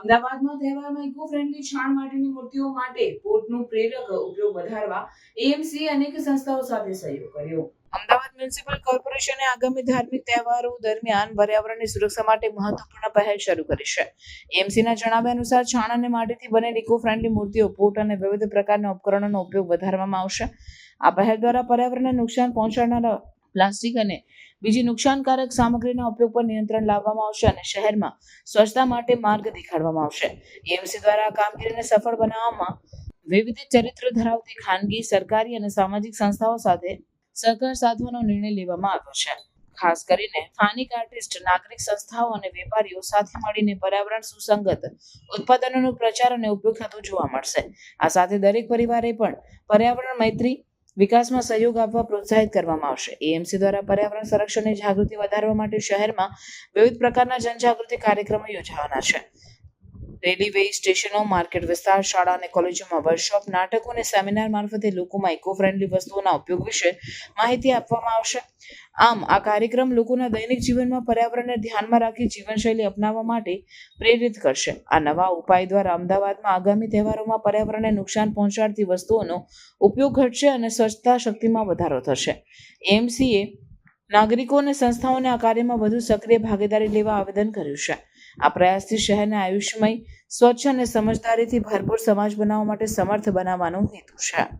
અમદાવાદમાં તહેવારમાં eco friendly છાણ માટેની મૂર્તિઓ માટે પોટનું પ્રેરક ઉપયોગ વધારવા એએમસી અનેક સંસ્થાઓ સાથે સહયોગ કર્યો. અમદાવાદ મ્યુનિસિપલ કોર્પોરેશને આગામી ધાર્મિક તહેવારો દરમિયાન પર્યાવરણની સુરક્ષા માટે મહત્વપૂર્ણ પહેલ શરૂ કરી છે. એમસીના જણાવ્યા અનુસાર છાણ અને માટીથી બનેલ ઇકો ફ્રેન્ડલી મૂર્તિઓ પોટ અને વિવિધ પ્રકારના ઉપકરણોનો ઉપયોગ વધારવામાં આવશે. આ પહેલ દ્વારા પર્યાવરણને નુકસાન પહોંચાડનારા પ્લાસ્ટિક અને બીજી નુકસાનકારક સામગ્રીના ઉપયોગ પર નિયંત્રણ લાવવામાં આવશે અને શહેરમાં સ્વચ્છતા માટે માર્ગ દેખાડવામાં આવશે. એએમસી દ્વારા આ કામગીરીને સફળ બનાવવામાં વિવિધ ચરિત્ર ધરાવતી ખાનગી, સરકારી અને સામાજિક સંસ્થાઓ સાથે સહકાર સાધવાનો નિર્ણય લેવામાં આવ્યો છે. ખાસ કરીને સ્થાનિક આર્ટિસ્ટ, નાગરિક સંસ્થાઓ અને વેપારીઓ સાથે મળીને પર્યાવરણ સુસંગત ઉત્પાદનોનો પ્રચાર અને ઉપયોગ થતો જોવા મળશે. આ સાથે દરેક પરિવારે પણ પર્યાવરણ મૈત્રી વિકાસમાં સહયોગ આપવા પ્રોત્સાહિત કરવામાં આવશે. એએમસી દ્વારા પર્યાવરણ સંરક્ષણની જાગૃતિ વધારવા માટે શહેરમાં વિવિધ પ્રકારના જનજાગૃતિ કાર્યક્રમો યોજાવાના છે. રેલવે સ્ટેશનો, માર્કેટ વિસ્તાર, શાળા અને કોલેજોમાં વર્કશોપ નાટકો અને સેમિનાર મારફતે લોકોમાં ઇકો ફ્રેન્ડલી વસ્તુઓના ઉપયોગ વિશે માહિતી આપવામાં આવશે. આમ, આ કાર્યક્રમ લોકોના દૈનિક જીવનમાં પર્યાવરણને ધ્યાનમાં રાખી જીવનશૈલી અપનાવવા માટે પ્રેરિત કરશે. આ નવા ઉપાય દ્વારા અમદાવાદમાં આગામી તહેવારોમાં પર્યાવરણને નુકસાન પહોંચાડતી વસ્તુઓનો ઉપયોગ ઘટશે અને સ્વચ્છતા શક્તિમાં વધારો થશે. એમસીએ નાગરિકો અને સંસ્થાઓને આ કાર્યમાં વધુ સક્રિય ભાગીદારી લેવા આવેદન કર્યું છે. આ પ્રયાસથી શહેરને આયુષ્યમય, સ્વચ્છ અને સમજદારીથી ભરપૂર સમાજ બનાવવા માટે સમર્થ બનાવવાનો હેતુ છે.